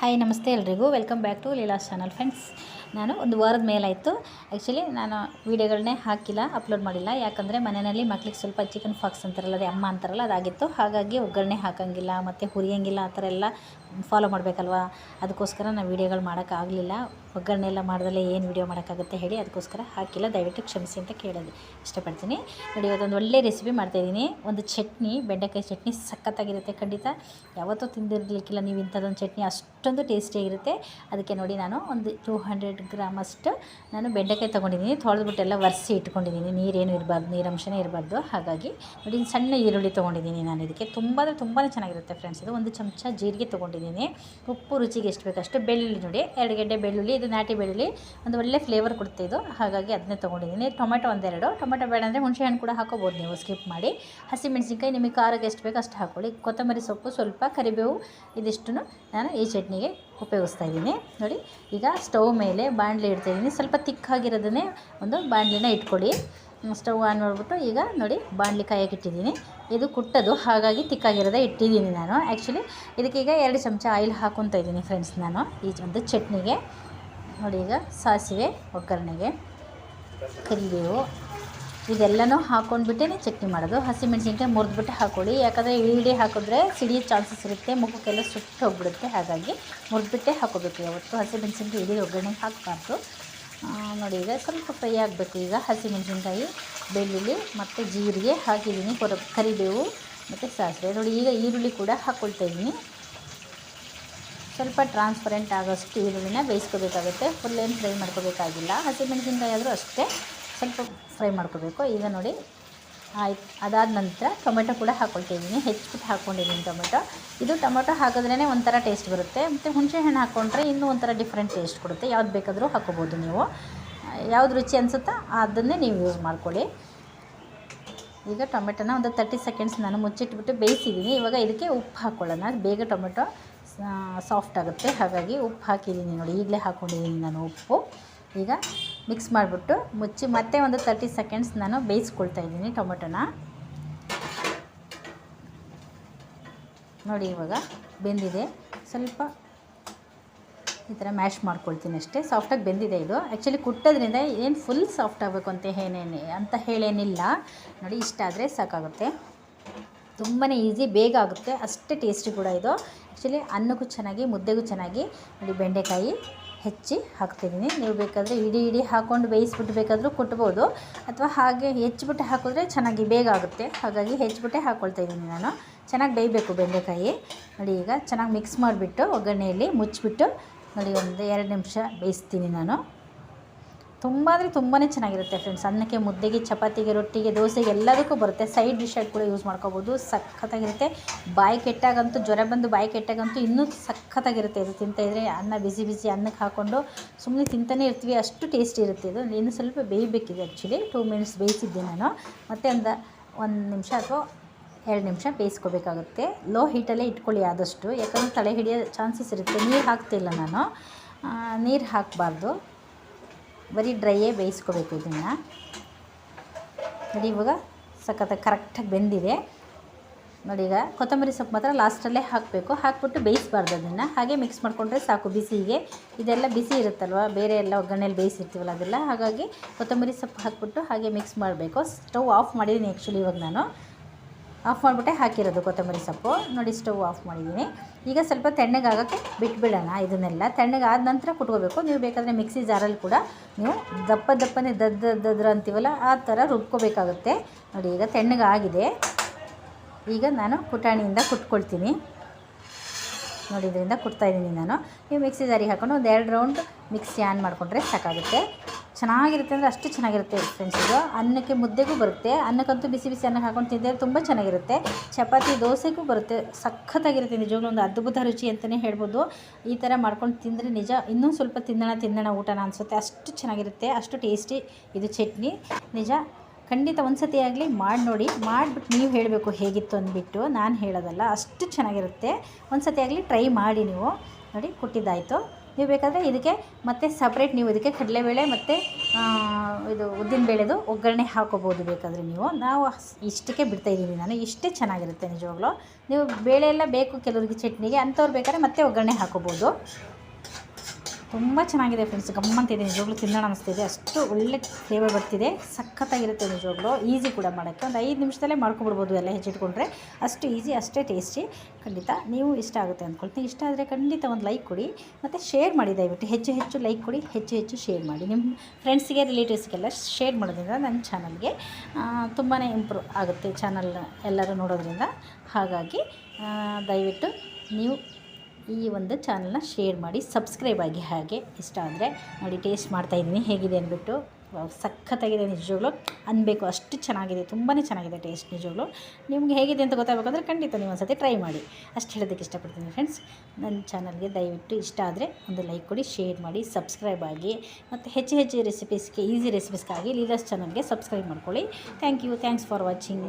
Hi ನಮಸ್ತೆ ಎಲ್ರಿಗೂ. Welcome back to Leela's channel friends ನಾನು ಒಂದು ವಾರದ ಮೇಲಾಯಿತು. ಆ್ಯಕ್ಚುಲಿ ನಾನು ವೀಡಿಯೋಗಳನ್ನೇ ಹಾಕಿಲ್ಲ ಅಪ್ಲೋಡ್ ಮಾಡಿಲ್ಲ. ಯಾಕಂದರೆ ಮನೆಯಲ್ಲಿ ಮಕ್ಳಿಗೆ ಸ್ವಲ್ಪ ಚಿಕನ್ ಫಾಕ್ಸ್ ಅಂತಾರಲ್ಲ, ಅದೇ ಅಮ್ಮ ಅಂತಾರಲ್ಲ, ಅದಾಗಿತ್ತು. ಹಾಗಾಗಿ ಒಗ್ಗರಣೆ ಹಾಕೋಂಗಿಲ್ಲ, ಮತ್ತು ಹುರಿಯೋಂಗಿಲ್ಲ, ಆ ಥರ ಎಲ್ಲ ಫಾಲೋ ಮಾಡಬೇಕಲ್ವಾ? ಅದಕ್ಕೋಸ್ಕರ ನಾನು ವೀಡಿಯೋಗಳು ಮಾಡೋಕ್ಕಾಗಲಿಲ್ಲ. ಒಗ್ಗರಣೆ ಎಲ್ಲ ಮಾಡ್ದಲ್ಲೇ ಏನು ವೀಡಿಯೋ ಮಾಡೋಕ್ಕಾಗುತ್ತೆ ಹೇಳಿ ಅದಕ್ಕೋಸ್ಕರ ಹಾಕಿಲ್ಲ. ದಯವಿಟ್ಟು ಕ್ಷಮಿಸಿ ಅಂತ ಕೇಳೋದು ಇಷ್ಟಪಡ್ತೀನಿ. ನೋಡಿ, ಇವತ್ತೊಂದು ಒಳ್ಳೆ ರೆಸಿಪಿ ಮಾಡ್ತಾಯಿದ್ದೀನಿ ಒಂದು ಚಟ್ನಿ, ಬೆಂಡೆಕಾಯಿ ಚಟ್ನಿ ಸಖತ್ತಾಗಿರುತ್ತೆ ಖಂಡಿತ. ಯಾವತ್ತೂ ತಿಂದಿರಲಿಕ್ಕಿಲ್ಲ ನೀವು ಇಂಥದ್ದೊಂದು ಚಟ್ನಿ. ಅಷ್ಟೊಂದು ಟೇಸ್ಟಿಯಾಗಿರುತ್ತೆ ಅದಕ್ಕೆ ನೋಡಿ ನಾನು ಒಂದು ಟೂ ಹಂಡ್ರೆಡ್ ಗ್ರಾಮಷ್ಟು ನಾನು ಬೆಂಡೆಕಾಯಿ ತೊಗೊಂಡಿದ್ದೀನಿ. ತೊಳೆದ್ಬಿಟ್ಟೆಲ್ಲ ಒರೆಸಿ ಇಟ್ಕೊಂಡಿದ್ದೀನಿ. ನೀರೇನು ಇರಬಾರ್ದು ನೀರಂಶನೇ ಇರಬಾರ್ದು. ಹಾಗಾಗಿ ನೋಡಿ ಸಣ್ಣ ಈರುಳ್ಳಿ ತೊಗೊಂಡಿದ್ದೀನಿ ನಾನು ಇದಕ್ಕೆ. ತುಂಬ ಅಂದರೆ ತುಂಬಾ ಚೆನ್ನಾಗಿರುತ್ತೆ ಫ್ರೆಂಡ್ಸ್ ಇದು ಒಂದು ಚಮಚ ಜೀರಿಗೆ ತೊಗೊಂಡಿದ್ದೀನಿ. ಉಪ್ಪು ರುಚಿಗೆ ಎಷ್ಟು ಬೇಕಷ್ಟು ಬೆಳ್ಳುಳ್ಳಿ ನೋಡಿ. ಎರಡು ಗೆಡ್ಡೆ ಬೆಳ್ಳುಳ್ಳಿ ಇದು ನಾಟಿ ಬೆಳ್ಳುಳ್ಳಿ, ಒಂದು ಒಳ್ಳೆ ಫ್ಲೇವರ್ ಕೊಡುತ್ತೆ ಇದು. ಹಾಗಾಗಿ ಅದನ್ನೇ ತೊಗೊಂಡಿದ್ದೀನಿ. ಟೊಮೆಟೊ ಒಂದೆರಡು. ಟೊಮೆಟೊ ಬೇಡ ಅಂದರೆ ಹುಣಸೆಹಣ್ಣು ಕೂಡ ಹಾಕೋಬೋದು ನೀವು ಸ್ಕಿಪ್ ಮಾಡಿ. ಹಸಿಮೆಣಸಿನ್ಕಾಯಿ ನಿಮಗೆ ಖಾರಕ್ಕೆ ಎಷ್ಟು ಬೇಕು ಅಷ್ಟು ಹಾಕ್ಕೊಳ್ಳಿ ಕೊತ್ತಂಬರಿ ಸೊಪ್ಪು ಸ್ವಲ್ಪ, ಕರಿಬೇವು ಇದಿಷ್ಟು ನಾನು ಈ ಚಟ್ನಿಗೆ ಉಪಯೋಗಿಸ್ತಾ ಇದ್ದೀನಿ. ನೋಡಿ, ಈಗ ಸ್ಟವ್ ಮೇಲೆ ಬಾಣಲೆ ಇಡ್ತಾಯಿದ್ದೀನಿ ಸ್ವಲ್ಪ ತಿಕ್ಕಾಗಿರೋದನ್ನೇ ಒಂದು ಬಾಣಲಿನ ಇಟ್ಕೊಳ್ಳಿ. ಸ್ಟವ್ ಆನ್ ಮಾಡಿಬಿಟ್ಟು ಈಗ ನೋಡಿ ಬಾಣಲಿ ಕಾಯಕ್ಕೆ ಇಟ್ಟಿದ್ದೀನಿ. ಇದು ಕುಟ್ಟದು, ಹಾಗಾಗಿ ತಿಕ್ಕಾಗಿರೋದೇ ಇಟ್ಟಿದ್ದೀನಿ ನಾನು. ಆ್ಯಕ್ಚುಲಿ ಇದಕ್ಕೀಗ ಎರಡು ಚಮಚ ಆಯಿಲ್ ಹಾಕೊತ ಇದ್ದೀನಿ ಫ್ರೆಂಡ್ಸ್ ನಾನು ಈ ಒಂದು ಚಟ್ನಿಗೆ. ನೋಡಿ ಈಗ ಸಾಸಿವೆ, ಒಗ್ಗರಣೆಗೆ, ಕರಿಬೇವು, ಇದೆಲ್ಲನೂ ಹಾಕ್ಕೊಂಡ್ಬಿಟ್ಟೇ ಚಟ್ನಿ ಮಾಡೋದು. ಹಸಿಮೆಣ್ಸಿನ್ಕಾಯಿ ಮುರಿದ್ಬಿಟ್ಟು ಹಾಕ್ಕೊಳ್ಳಿ ಯಾಕಂದರೆ ಇಳಿ ಹಾಕಿದ್ರೆ ಸಿಡಿಯೋ ಚಾನ್ಸಸ್ ಇರುತ್ತೆ, ಮುಖಕ್ಕೆಲ್ಲ ಸುಟ್ಟು ಹೋಗ್ಬಿಡುತ್ತೆ. ಹಾಗಾಗಿ ಮುರಿದ್ಬಿಟ್ಟೆ ಹಾಕೋಬೇಕು ಯಾವತ್ತು. ಹಸಿಮೆಣ್ಸಿನ್ಕಾಯಿ ಇಡೀ ಒಗ್ಗರಣೆಗೆ ಹಾಕಬಾರ್ದು. ನೋಡಿ ಈಗ ಸ್ವಲ್ಪ ಫ್ರೈ ಆಗಬೇಕು. ಈಗ ಹಸಿಮೆಣ್ಸಿನ್ಕಾಯಿ, ಬೆಳ್ಳುಳ್ಳಿ ಮತ್ತು ಜೀರಿಗೆ ಹಾಕಿದ್ದೀನಿ. ಕೊರ, ಕರಿಬೇವು ಮತ್ತು ಸಾಸಿವೆ. ನೋಡಿ ಈಗ ಈರುಳ್ಳಿ ಕೂಡ ಹಾಕ್ಕೊಳ್ತಾ ಇದ್ದೀನಿ. ಸ್ವಲ್ಪ ಟ್ರಾನ್ಸ್ಪರೆಂಟ್ ಆಗೋಷ್ಟು ಈರುಳ್ಳಿನ ಬೇಯಿಸ್ಕೋಬೇಕಾಗುತ್ತೆ. ಫುಲ್ ಏನು ಫ್ರೈ ಮಾಡ್ಕೋಬೇಕಾಗಿಲ್ಲ. ಹಸಿಮೆಣಸಿನಕಾಯಿ ಆದರೂ ಅಷ್ಟೇ ಸ್ವಲ್ಪ ಫ್ರೈ ಮಾಡ್ಕೋಬೇಕು. ಈಗ ನೋಡಿ, ಆಯ್ತು. ಅದಾದ ನಂತರ ಟೊಮೆಟೊ ಕೂಡ ಹಾಕ್ಕೊಳ್ತಿದ್ದೀನಿ ಹೆಚ್ಚು ಹೆಚ್ಚಿಬಿಟ್ಟು ಹಾಕ್ಕೊಂಡಿದ್ದೀನಿ ಟೊಮೆಟೊ. ಇದು ಟೊಮೆಟೊ ಹಾಕಿದ್ರೇ ಒಂಥರ ಟೇಸ್ಟ್ ಬರುತ್ತೆ. ಮತ್ತು ಹುಣಸೆಹಣ್ಣು ಹಾಕ್ಕೊಂಡ್ರೆ ಇನ್ನೂ ಒಂಥರ ಡಿಫ್ರೆಂಟ್ ಟೇಸ್ಟ್ ಕೊಡುತ್ತೆ. ಯಾವ್ದು ಬೇಕಾದರೂ ಹಾಕೋಬೋದು ನೀವು. ಯಾವ್ದು ರುಚಿ ಅನಿಸುತ್ತೋ ಅದನ್ನೇ ನೀವು ಯೂಸ್ ಮಾಡ್ಕೊಳ್ಳಿ. ಈಗ ಟೊಮೆಟೊನ ಒಂದು ತರ್ಟಿ ಸೆಕೆಂಡ್ಸ್ ನಾನು ಮುಚ್ಚಿಟ್ಬಿಟ್ಟು ಬೇಯಿಸಿದ್ದೀನಿ ಇವಾಗ ಇದಕ್ಕೆ ಉಪ್ಪು ಹಾಕ್ಕೊಳ್ಳೋಣ ಬೇಗ ಟೊಮೆಟೊ ಸಾಫ್ಟ್ ಆಗುತ್ತೆ. ಹಾಗಾಗಿ ಉಪ್ಪು ಹಾಕಿದ್ದೀನಿ ನೋಡಿ. ಈಗಲೇ ಹಾಕ್ಕೊಂಡಿದ್ದೀನಿ ನಾನು ಉಪ್ಪು. ಈಗ ಮಿಕ್ಸ್ ಮಾಡಿಬಿಟ್ಟು ಮುಚ್ಚಿ ಮತ್ತೆ ಒಂದು ತರ್ಟಿ ಸೆಕೆಂಡ್ಸ್ ನಾನು ಬೇಯಿಸ್ಕೊಳ್ತಾ ಇದ್ದೀನಿ ಟೊಮೆಟೊನ. ನೋಡಿ ಇವಾಗ ಬೆಂದಿದೆ. ಸ್ವಲ್ಪ ಈ ಥರ ಮ್ಯಾಶ್ ಮಾಡ್ಕೊಳ್ತೀನಿ ಅಷ್ಟೇ. ಸಾಫ್ಟಾಗಿ ಬೆಂದಿದೆ ಇದು. ಆ್ಯಕ್ಚುಲಿ ಕುಟ್ಟೋದ್ರಿಂದ ಏನು ಫುಲ್ ಸಾಫ್ಟ್ ಆಗಬೇಕು ಅಂತ ಏನೇನು ಅಂತ ಹೇಳೇನಿಲ್ಲ. ನೋಡಿ, ಇಷ್ಟ ಆದರೆ ಸಾಕಾಗುತ್ತೆ. ತುಂಬಾ ಈಸಿ ಬೇಗ ಆಗುತ್ತೆ. ಅಷ್ಟೇ ಟೇಸ್ಟಿ ಕೂಡ ಇದು. ಆ್ಯಕ್ಚುಲಿ ಅನ್ನಕ್ಕೂ ಚೆನ್ನಾಗಿ, ಮುದ್ದೆಗೂ ಚೆನ್ನಾಗಿ ನೋಡಿ ಬೆಂಡೆಕಾಯಿ ಹೆಚ್ಚಿ ಹಾಕ್ತಿದ್ದೀನಿ. ನೀವು ಬೇಕಾದರೆ ಇಡೀ ಇಡೀ ಹಾಕ್ಕೊಂಡು ಬೇಯಿಸ್ಬಿಟ್ಟು ಬೇಕಾದರೂ ಕೊಟ್ಬೋದು. ಅಥವಾ ಹಾಗೆ ಹೆಚ್ಚಿಬಿಟ್ಟು ಹಾಕಿದ್ರೆ ಚೆನ್ನಾಗಿ ಬೇಗ ಆಗುತ್ತೆ. ಹಾಗಾಗಿ ಹೆಚ್ಚಿಬಿಟ್ಟೆ ಹಾಕ್ಕೊಳ್ತಾ ಇದ್ದೀನಿ ನಾನು. ಚೆನ್ನಾಗಿ ಬೇಯಬೇಕು ಬೆಂಡೆಕಾಯಿ. ನೋಡಿ ಈಗ ಚೆನ್ನಾಗಿ ಮಿಕ್ಸ್ ಮಾಡಿಬಿಟ್ಟು ಒಗ್ಗರಣೆಯಲ್ಲಿ ಮುಚ್ಚಿಬಿಟ್ಟು ನೋಡಿ ಒಂದು ಎರಡು ನಿಮಿಷ ಬೇಯಿಸ್ತೀನಿ ನಾನು. ತುಂಬ ಅಂದರೆ ತುಂಬಾ ಚೆನ್ನಾಗಿರುತ್ತೆ ಫ್ರೆಂಡ್ಸ್ ಅನ್ನಕ್ಕೆ, ಮುದ್ದೆಗೆ, ಚಪಾತಿಗೆ, ರೊಟ್ಟಿಗೆ, ದೋಸೆಗೆ ಎಲ್ಲದಕ್ಕೂ ಬರುತ್ತೆ. ಸೈಡ್ ಡಿಶ್ ಆಗಿ ಕೂಡ ಯೂಸ್ ಮಾಡ್ಕೋಬೋದು. ಸಖತ್ತಾಗಿರುತ್ತೆ. ಬಾಯಿ ಕೆಟ್ಟಾಗಂತೂ, ಜ್ವರ ಬಂದು ಬಾಯಿ ಕೆಟ್ಟಾಗಂತೂ ಇನ್ನೂ ಸಖತ್ತಾಗಿರುತ್ತೆ ಇದು ತಿಂತಾಯಿದ್ರೆ ಅನ್ನ ಬಿಸಿ ಬಿಸಿ ಅನ್ನಕ್ಕೆ ಹಾಕ್ಕೊಂಡು ಸುಮ್ಮನೆ ತಿಂತಾನೆ ಇರ್ತೀವಿ. ಅಷ್ಟು ಟೇಸ್ಟಿ ಇರುತ್ತೆ ಇದು. ಇನ್ನು ಸ್ವಲ್ಪ ಬೇಯಬೇಕಿದೆ ಆ್ಯಕ್ಚುಲಿ ಟೂ ಮಿನಿಟ್ಸ್ ಬೇಯಿಸಿದ್ದೆ ನಾನು. ಮತ್ತು ಒಂದು ಒಂದು ನಿಮಿಷ ಅಥವಾ ಎರಡು ನಿಮಿಷ ಬೇಯಿಸ್ಕೋಬೇಕಾಗುತ್ತೆ. ಲೋ ಹೀಟಲ್ಲೇ ಇಟ್ಕೊಳ್ಳಿ ಆದಷ್ಟು. ಯಾಕಂದರೆ ತಲೆ ಹಿಡಿಯೋ ಚಾನ್ಸಸ್ ಇರುತ್ತೆ. ನೀರು ಹಾಕ್ತಿಲ್ಲ ನಾನು. ನೀರು ಹಾಕಬಾರ್ದು. ಬರೀ ಡ್ರೈಯೇ ಬೇಯಿಸ್ಕೋಬೇಕು ಇದನ್ನು. ನೋಡಿ, ಇವಾಗ ಸಖತ್ತ ಕರೆಕ್ಟಾಗಿ ಬೆಂದಿದೆ. ನೋಡಿ, ಈಗ ಕೊತ್ತಂಬರಿ ಸೊಪ್ಪು ಮಾತ್ರ ಲಾಸ್ಟಲ್ಲೇ ಹಾಕಬೇಕು. ಹಾಕ್ಬಿಟ್ಟು ಬೇಯಿಸ್ಬಾರ್ದು ಅದನ್ನು. ಹಾಗೆ ಮಿಕ್ಸ್ ಮಾಡಿಕೊಂಡ್ರೆ ಸಾಕು. ಬಿಸಿಗೆ ಇದೆಲ್ಲ ಬಿಸಿ ಇರುತ್ತಲ್ವ? ಬೇರೆ ಎಲ್ಲ ಒಗ್ಗರಣೆಯಲ್ಲಿ ಬೇಯಿಸಿರ್ತೀವಲ್ಲ ಅದೆಲ್ಲ. ಹಾಗಾಗಿ ಕೊತ್ತಂಬರಿ ಸೊಪ್ಪು ಹಾಕ್ಬಿಟ್ಟು ಹಾಗೆ ಮಿಕ್ಸ್ ಮಾಡಬೇಕು. ಸ್ಟವ್ ಆಫ್ ಮಾಡಿದ್ದೀನಿ ಆ್ಯಕ್ಚುಲಿ ಇವಾಗ ನಾನು. ಆಫ್ ಮಾಡಿಬಿಟ್ಟೆ ಹಾಕಿರೋದು ಕೊತ್ತಂಬರಿ ಸೊಪ್ಪು. ನೋಡಿ ಸ್ಟವ್ ಆಫ್ ಮಾಡಿದ್ದೀನಿ. ಈಗ ಸ್ವಲ್ಪ ತಣ್ಣಗಾಗೋಕ್ಕೆ ಬಿಟ್ಬಿಡೋಣ ಇದನ್ನೆಲ್ಲ. ತಣ್ಣಗಾದ ನಂತರ ಕುಟ್ಕೋಬೇಕು. ನೀವು ಬೇಕಾದರೆ ಮಿಕ್ಸಿ ಜಾರಲ್ಲಿ ಕೂಡ ನೀವು ದಪ್ಪ ದಪ್ಪನೇ ದದ್ದ ದದ್ರ ಅಂತೀವಲ್ಲ, ಆ ಥರ ರುಬ್ಕೋಬೇಕಾಗುತ್ತೆ. ನೋಡಿ, ಈಗ ತಣ್ಣಗಾಗಿದೆ. ಈಗ ನಾನು ಪುಟಾಣಿಯಿಂದ ಕುಟ್ಕೊಳ್ತೀನಿ. ನೋಡಿ, ಇದರಿಂದ ಕುಟ್ತಾಯಿದ್ದೀನಿ ನಾನು. ನೀವು ಮಿಕ್ಸಿ ಜಾರಿಗೆ ಹಾಕೊಂಡು ಒಂದು ಎರಡು ರೌಂಡ್ ಮಿಕ್ಸಿ ಆನ್ ಮಾಡಿಕೊಂಡ್ರೆ ಸಾಕಾಗುತ್ತೆ. ಚೆನ್ನಾಗಿರುತ್ತೆ ಅಂದರೆ ಅಷ್ಟು ಚೆನ್ನಾಗಿರುತ್ತೆ ಫ್ರೆಂಡ್ಸ್ ಇದು. ಅನ್ನಕ್ಕೆ ಮುದ್ದೆಗೂ ಬರುತ್ತೆ. ಅನ್ನಕ್ಕಂತೂ ಬಿಸಿ ಬಿಸಿ ಅನ್ನಕ್ಕೆ ಹಾಕೊಂಡು ತಿಂದರೆ ತುಂಬ ಚೆನ್ನಾಗಿರುತ್ತೆ. ಚಪಾತಿ, ದೋಸೆಗೂ ಬರುತ್ತೆ. ಸಖತ್ತಾಗಿರುತ್ತೆ ನಿಜವಾಗ್ಲೂ ಒಂದು ಅದ್ಭುತ ರುಚಿ ಅಂತಲೇ ಹೇಳ್ಬೋದು. ಈ ಥರ ಮಾಡ್ಕೊಂಡು ತಿಂದರೆ ನಿಜ ಇನ್ನೂ ಸ್ವಲ್ಪ ತಿನ್ನೋಣ ತಿನ್ನೋಣ ಊಟನ ಅನಿಸುತ್ತೆ. ಅಷ್ಟು ಚೆನ್ನಾಗಿರುತ್ತೆ, ಅಷ್ಟು ಟೇಸ್ಟಿ ಇದು ಚಟ್ನಿ. ನಿಜ, ಖಂಡಿತ ಒಂದು ಸತಿ ಆಗಲಿ ಮಾಡಿ ನೋಡಿ. ಮಾಡಿಬಿಟ್ಟು ನೀವು ಹೇಳಬೇಕು ಹೇಗಿತ್ತು ಅಂದ್ಬಿಟ್ಟು. ನಾನು ಹೇಳೋದಲ್ಲ, ಅಷ್ಟು ಚೆನ್ನಾಗಿರುತ್ತೆ. ಒಂದು ಸತಿ ಆಗಲಿ ಟ್ರೈ ಮಾಡಿ ನೀವು. ನೋಡಿ, ಕುಟ್ಟಿದ್ದಾಯಿತು. ನೀವು ಬೇಕಾದರೆ ಇದಕ್ಕೆ ಮತ್ತೆ ಸಪ್ರೇಟ್ ನೀವು ಇದಕ್ಕೆ ಕಡಲೆಬೇಳೆ ಮತ್ತು ಇದು ಉದ್ದಿನ ಬೇಳೆದು ಒಗ್ಗರಣೆ ಹಾಕೋಬೋದು ಬೇಕಾದರೆ ನೀವು. ನಾವು ಇಷ್ಟಕ್ಕೆ ಬಿಡ್ತಾ ಇದ್ದೀನಿ ನಾನು. ಇಷ್ಟೇ ಚೆನ್ನಾಗಿರುತ್ತೆ ನಿಜವಾಗ್ಲೂ. ನೀವು ಬೇಳೆ ಎಲ್ಲ ಬೇಕು ಕೆಲವರಿಗೆ ಚಟ್ನಿಗೆ, ಅಂಥವ್ರು ಬೇಕಾದ್ರೆ ಮತ್ತೆ ಒಗ್ಗರಣೆ ಹಾಕೋಬೋದು. ತುಂಬ ಚೆನ್ನಾಗಿದೆ ಫ್ರೆಂಡ್ಸ್ ಗಮ್ಮಂತಿದೆ ನಿಜವಾಗ್ಲೂ ತಿನ್ನೋಣ ಅನಿಸ್ತಿದೆ. ಅಷ್ಟು ಒಳ್ಳೆ ಫ್ಲೇವರ್ ಬರ್ತಿದೆ. ಸಖತ್ತಾಗಿರುತ್ತೆ ನಿಜವಾಗ್ಲೂ. ಈಸಿ ಕೂಡ ಮಾಡೋಕ್ಕೆ. ಒಂದು ಐದು ನಿಮಿಷದಲ್ಲೇ ಮಾಡ್ಕೊಬಿಡ್ಬೋದು ಎಲ್ಲ ಹೆಚ್ಚಿಟ್ಕೊಂಡ್ರೆ. ಅಷ್ಟು ಈಸಿ ಅಷ್ಟೇ ಟೇಸ್ಟಿ ಖಂಡಿತ ನೀವು ಇಷ್ಟ ಆಗುತ್ತೆ ಅಂದ್ಕೊಳ್ತೀನಿ ಇಷ್ಟ ಆದರೆ ಖಂಡಿತ ಒಂದು ಲೈಕ್ ಕೊಡಿ. ಮತ್ತು ಶೇರ್ ಮಾಡಿ ದಯವಿಟ್ಟು. ಹೆಚ್ಚು ಹೆಚ್ಚು ಲೈಕ್ ಕೊಡಿ. ಹೆಚ್ಚು ಹೆಚ್ಚು ಶೇರ್ ಮಾಡಿ. ನಿಮ್ಮ ಫ್ರೆಂಡ್ಸ್ಗೆ ರಿಲೇಟಿವ್ಸ್ಗೆಲ್ಲ ಶೇರ್ ಮಾಡೋದ್ರಿಂದ ನನ್ನ ಚಾನಲ್ಗೆ ತುಂಬಾ ಇಂಪ್ರೂವ್ ಆಗುತ್ತೆ ಚಾನಲ್ ಎಲ್ಲರೂ ನೋಡೋದ್ರಿಂದ. ಹಾಗಾಗಿ ದಯವಿಟ್ಟು ನೀವು ಈ ಒಂದು ಚಾನಲ್ನ ಶೇರ್ ಮಾಡಿ, ಸಬ್ಸ್ಕ್ರೈಬ್ ಆಗಿ ಹಾಗೆ ಇಷ್ಟ ಆದರೆ ನೋಡಿ, ಟೇಸ್ಟ್ ಮಾಡ್ತಾಯಿದ್ದೀನಿ ಹೇಗಿದೆ ಅಂದ್ಬಿಟ್ಟು ಸಖತ್ತಾಗಿದೆ ನಿಜವಾಗ್ಲೂ. ಅನ್ಬೇಕು, ಅಷ್ಟು ಚೆನ್ನಾಗಿದೆ ತುಂಬಾ ಚೆನ್ನಾಗಿದೆ ಟೇಸ್ಟ್ ನಿಜವಾಗ್ಲೂ. ನಿಮ್ಗೆ ಹೇಗಿದೆ ಅಂತ ಗೊತ್ತಾಗಬೇಕಂದ್ರೆ ಖಂಡಿತ ನೀವು ಒಂದ್ಸತಿ ಟ್ರೈ ಮಾಡಿ. ಅಷ್ಟು ಹೇಳೋದಕ್ಕೆ ಇಷ್ಟಪಡ್ತೀನಿ ಫ್ರೆಂಡ್ಸ್ ನನ್ನ ಚಾನಲ್ಗೆ ದಯವಿಟ್ಟು ಇಷ್ಟ ಆದರೆ ಒಂದು ಲೈಕ್ ಕೊಡಿ, ಶೇರ್ ಮಾಡಿ, ಸಬ್ಸ್ಕ್ರೈಬ್ ಆಗಿ, ಮತ್ತು ಹೆಚ್ಚು ಹೆಚ್ಚು ರೆಸಿಪೀಸ್ಗೆ ಈಸಿ ರೆಸಿಪೀಸ್ಗಾಗಿ ಲೀಡರ್ಸ್ ಚಾನಲ್ಗೆ ಸಬ್ಸ್ಕ್ರೈಬ್ ಮಾಡ್ಕೊಳ್ಳಿ. Thank you thanks for watching